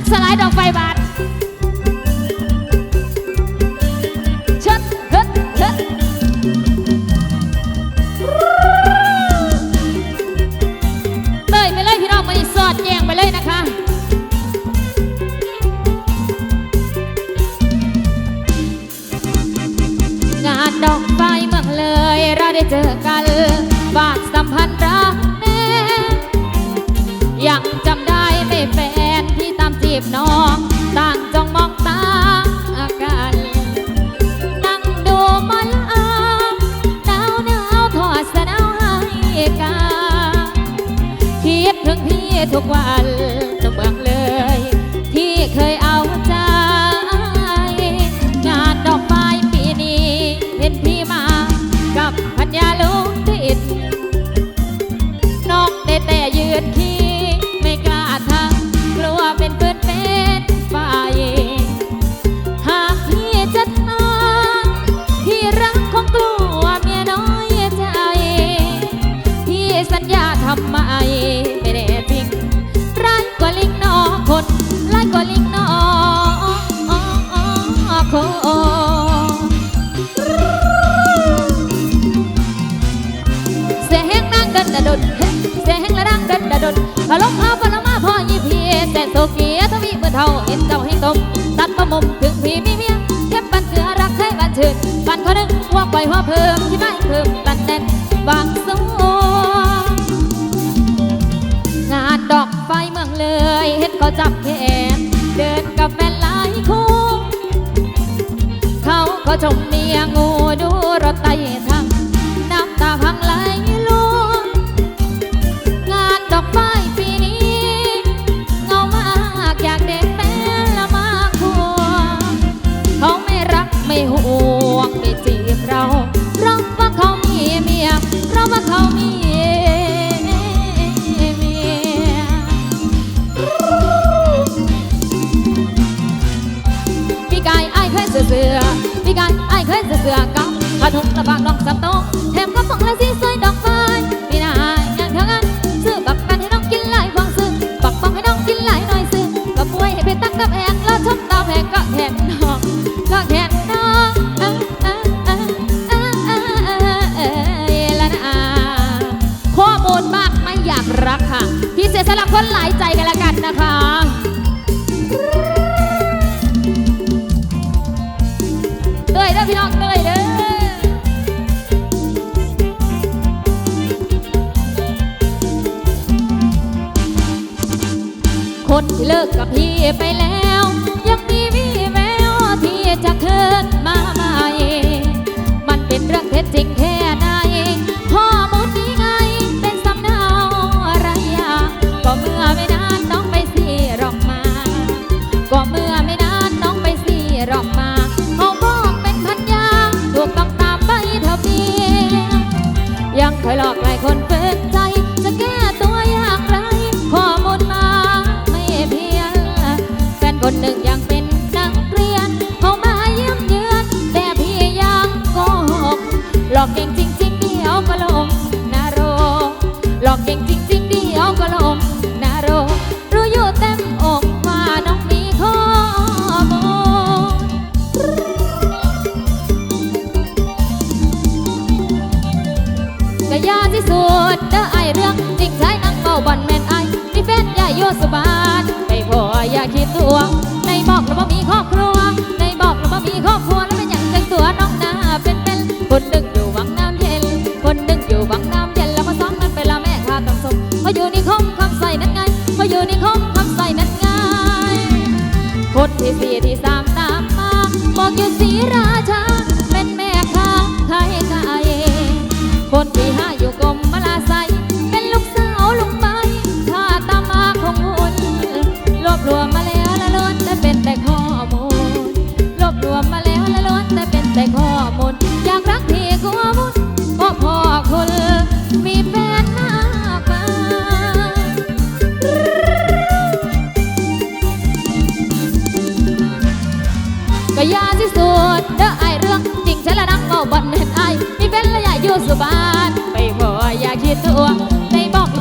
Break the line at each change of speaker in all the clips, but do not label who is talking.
กสลายดอกไฟบาท เพิ่มที่ได้เพิ่มตันแน่นบางสมงานดอกไฟเมืองเลยเฮ็ดก็จับแขนเดินกับแฟนหลายคู่เขาก็ชมเมียงูดูรถไต ทงระบาะลองสำโต๊ะแถม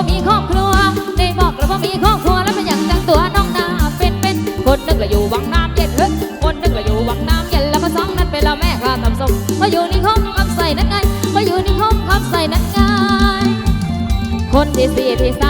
บ่มีครอบครัวได้บอกแล้วบ่มีครอบครัวแล้วมันอยากจังตัวน้องน้าเป็นเป็นคนนึกเราอยู่วังน้ำเย็นเฮ้ยคนนึกเราอยู่วังน้ำเย็นแล้วก็สองนั้นเป็นเราแม่ข้าตำส้มมาอยู่ในห้องคบใส่นั้นไงมาอยู่ในห้องคบใส่นั้นไงคนที่สี่ที่สา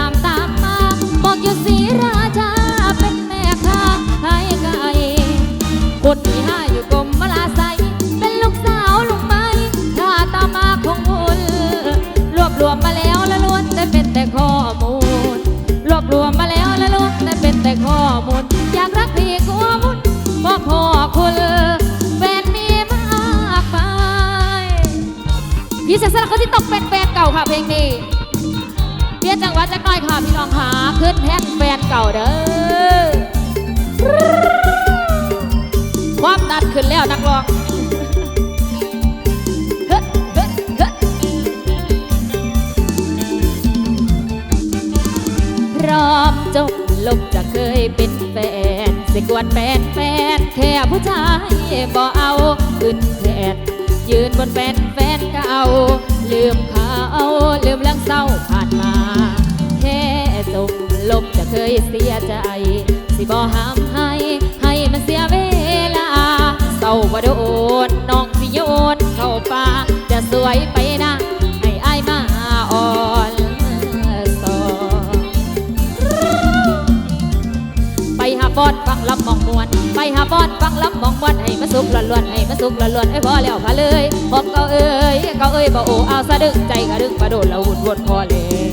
พี่เสียสละคนที่ตกเป็นแฟนเก่าค่ะเพลงนี้เปลี่ยจังหวัดจักหน่อยค่ะพี่น้องค่ะขึ้นแท่นแฟนเก่าเด้อความดันขึ้นแล้วนักร้องเฮ้ยเฮ้ยเฮ้ยพร้อมจบลบจะเคยเป็นแฟนสิกวนแฟนแฟนแค่ผู้ชายบ่เอาขึ้นแทน ยืนบนแฟนแฟนเก่าลืมเขาลืมเรื่องเศร้าผ่านมา แค่สมลบจะเคยเสียใจ สิบ่ห้ามให้ ให้มันเสียเวลาเศร้าบ่โดนน้องสิโยนเข้าป่าจะสวยไปนะ ลำมองมวนไปหาบอดฟังลำมองมวนให้มาสุกล้วนๆให้มาสุกล้วนๆให้พอแล้วพาเลยพบเกาเอ้ยเกาเอ้ยบ่โอ้เอาสะดึงใจกระดึงประโดดแล้ววุ่นวนพอเลย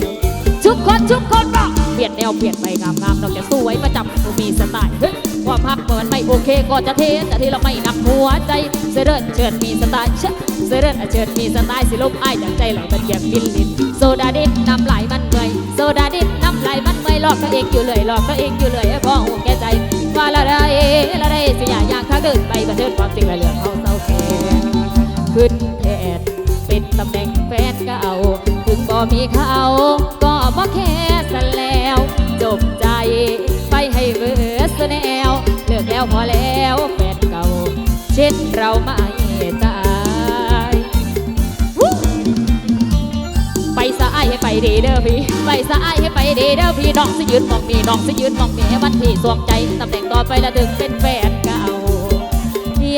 ชุกคนชุกคนบ่เปลี่ยนแนวเปลี่ยนไปงามงามๆนอกจากสวยประจำกูมีสไตล์เฮ้ยความพักเปิดไม่โอเคก็จะเทแต่ที่เราไม่หนักหัวใจเสด็จเชิญมีสไตล์เชะเสด็จเชิญมีสไตล์สิลบอ้ายจากใจไหลมันแยบบินลินโซดาดิบน้ำไหลมันเมื่อยโซดาดิบน้ำไหลมัน หลอกตัวเองอยู่เลยหลอกตัวเองอยู่เลยให้พ่อหูแก่ใจว่าละได้ละได้สิอย่าอย่างถ้าเดินไปบันเทิงความจริงละเรื่อเขาเศร้าแค่ขึ้นแทนเป็นตำแหน่งแฟนเก่าถึงบ่มีเขาก็บ่แค่สันแล้ว จบใจไปให้เบิดสแนวเลิกแล้วพอแล้วแฟนเก่า เช่นเราม่ต ดีเด้อพี่ไปสะอายให้ไปดีเด้อพี่น้องสิยืนมองมีน้องสิยืนมองมีให้วันที่สวงใจตำแหน่งต่อไปละถึงเป็นแฟนเก่า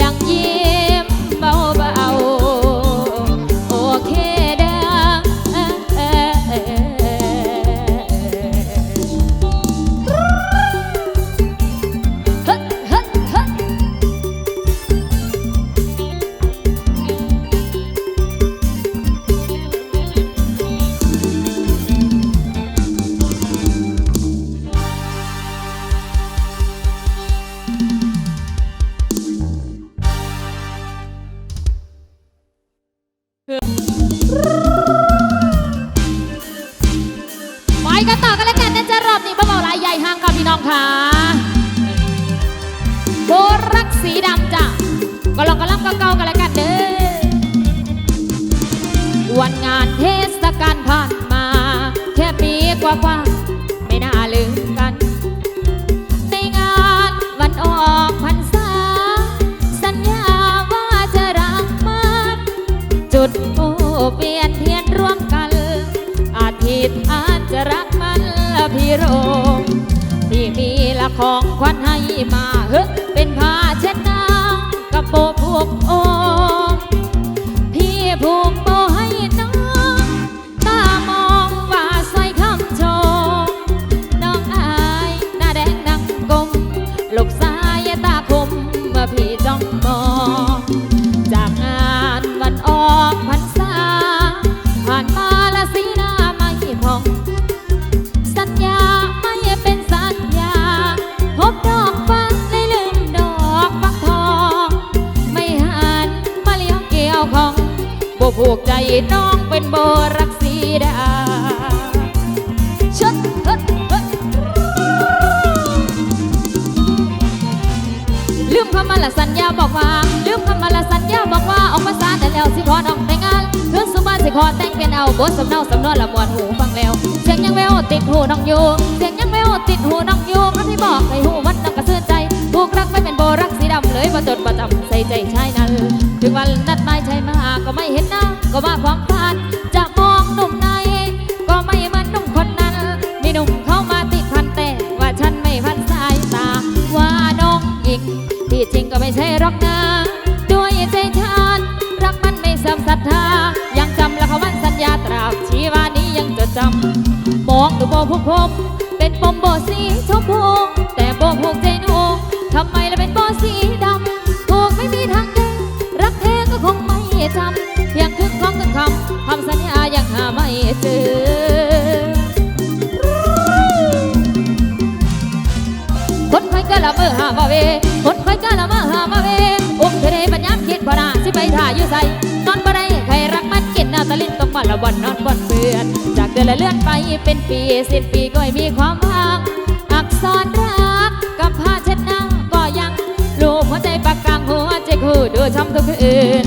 ยังยี ต่อกันแล้วกันนะจ๊ะรอบนี้มาเบาลายใหญ่ห้างค่ะพี่น้องค่ะโบรักสีดำจ้ะก็ลองกันล่ำเกากันแล้วกันเด้อวันงานเทศกาลผ่านมา แค่ปีกว่าๆ โรงที่มีละของควันให้มาเฮ้เป็นผ้าเช็ดน้ำกับโบผูกโอ ผูกใจน้องเป็นโบรักสีดาชดเฮ้ยเฮลืมคำมาละสัญญาบอกว่า ลืมคำมาละสัญญาบอกว่าออกภาษาแต่แล้วสิขอน้องแต่งงานเพื่อนสุบ้านสิขอแต่งเป็นเอาบทสำเนาสำนวนละมวนหูฟังแล้ว เสียงยังแววติดหูน้องอยู่เสียงยังแววติดหูน้องอยู่เพราะที่บอกให้หูวัดน้องกระซื่นใจผูกรักไม่เป็นโบรักสีดำเลยประจดประจำใส่ใจชายนั้น ถึงวันนัดหมายใช่มาก็ไม่เห็นหน้าก็มาความพานจะมองหนุ่มในก็ไม่เหมือนหนุ่มคนนั้น มีหนุ่มเข้ามาติดพันแต่ว่าฉันไม่พันสายตาว่าน้องหญิงที่จริงก็ไม่ใช่รอกนาด้วยใจฉันรักมันไม่เสื่อมศรัทธายังจำละครวันสัญญาตราบชีวานี้ยังจดจำมองดูโบผู้ผมเป็นปมโบสีชมพูแต่โบผูกใจหนูทำไมละ ไม่เจอ คนคอยกะละเมอหาบาเว คนคอยกะละเมอหาบาเวอุ้มเธอได้ปัญญาคิดบ่นาสิไปถ่าอยู่ใส่นอนบ่ได้ใครรักมันกินน้าตาลินต้องมาละวันนอนบนเบื่อจากเดือนละเลื่อนไปเป็นปีสิบปีก็ยังมีความหวังอักษรรักกับผ้าเช็ดหน้าก็ยังรูกหัวใจปากกลางหัวใจคู่ดูช้ำทุกคืน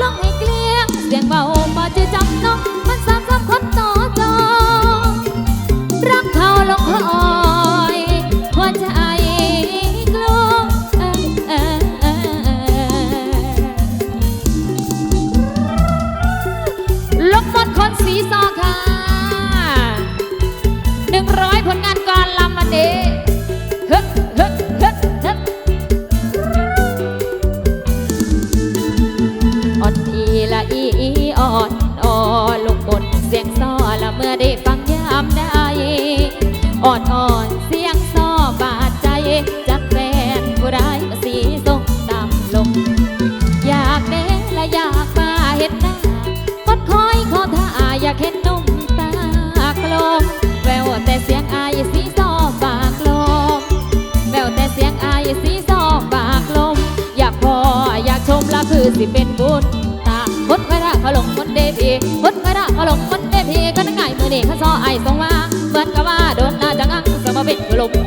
ลงให้เกลี้ยงเสียงเบาบาจะจับน้องมันสามสามคน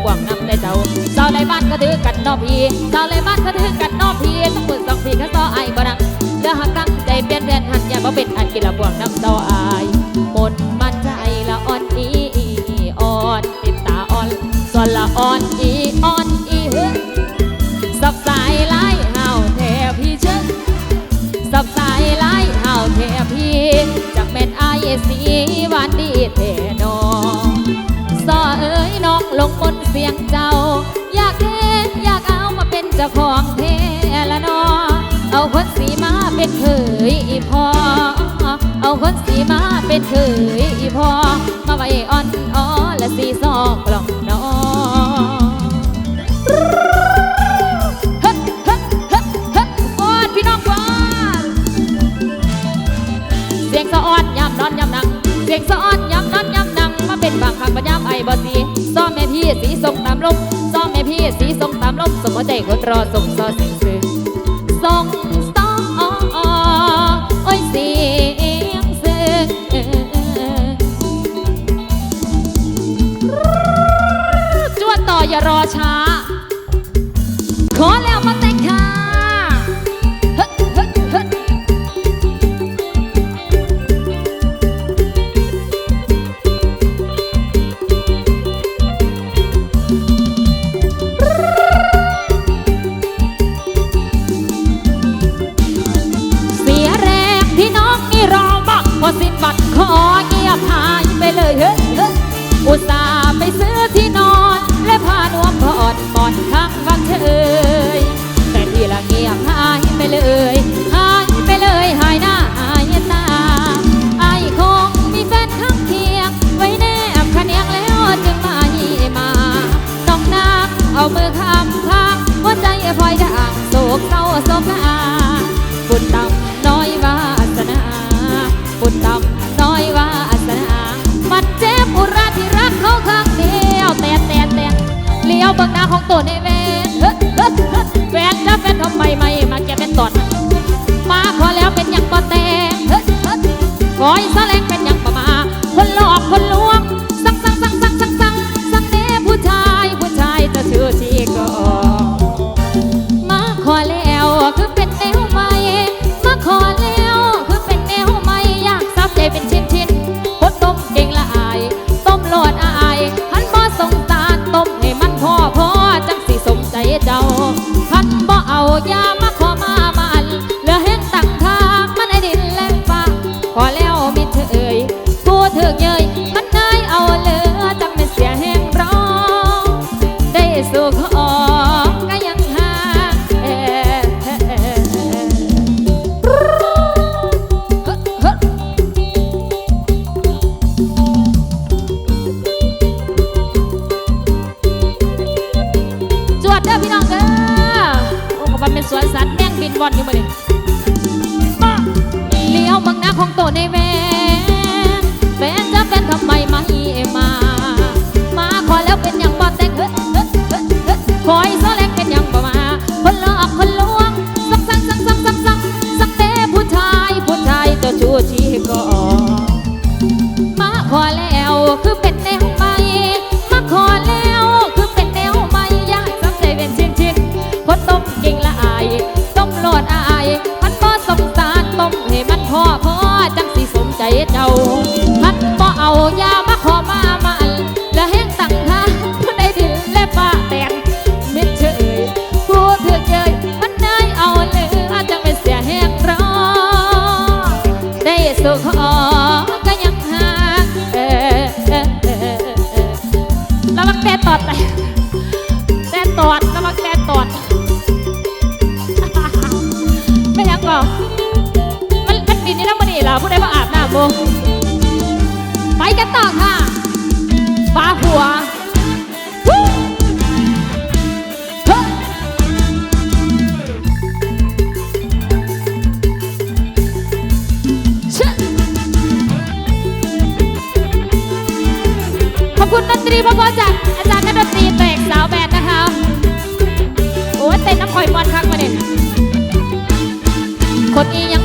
กว้างนำได้เจ้าสาในบ้านก็ถือกันนอพีสาในบ้านก็ถือกันนอพี เป็นเคยอีพอ เอาคนสีมาเป็นเคยอีพอ มาไว้อ่อนอ้อและสีซอกกล่องนอนพี่น้องกว่าเสียงสะอ่อนยำนอนยำนั่งเสียงสะอ่อนยำนอนยำนั่งมาเป็นบางครั้งปัญญาไอบอสีซ้อมแม่พี่สีทรงตามลมซ้อมแม่พี่สีทรงตามลมสมหัวใจคนรอส่งซอสิงซื้อส่ง อย่ารอช้า มันมันดินนี่น้ำมันนี่ล่ะผู้ใดมาอาบน้ำบ่ไปกันต่อค่ะฟ้าหัวขอบคุณดนตรีพ่อๆจากอาจารย์นักดนตรีแตกสาวแบนนะคะ โอ้เต้นน้ำข่อยมอนคักมาเนี่ย ยัง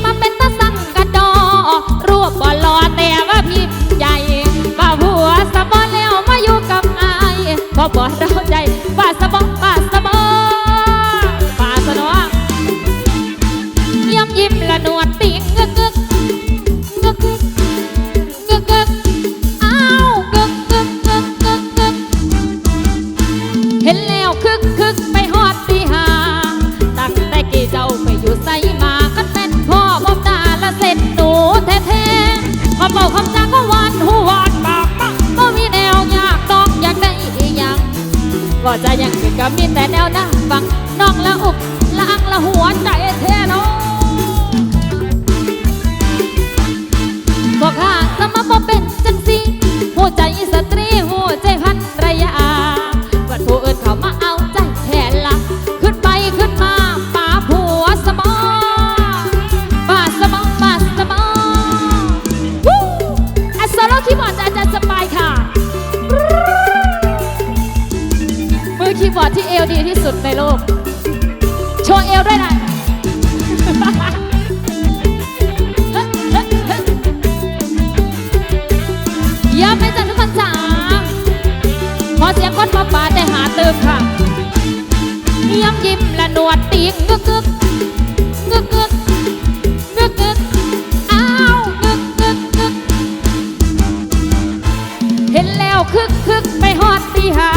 คึกคึกไปฮอดตีหา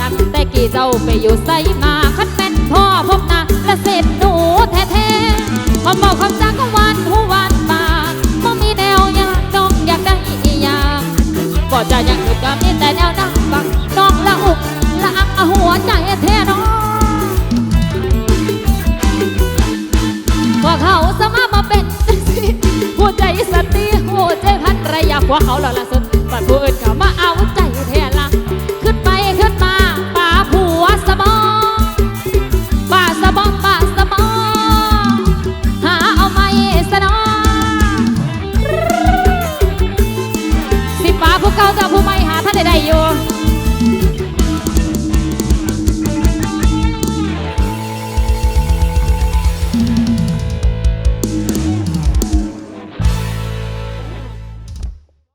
ตั้งแต่กี่เจ้าไปอยู่ไสมาค quá khóa là là sơn và cô ơn cả mắt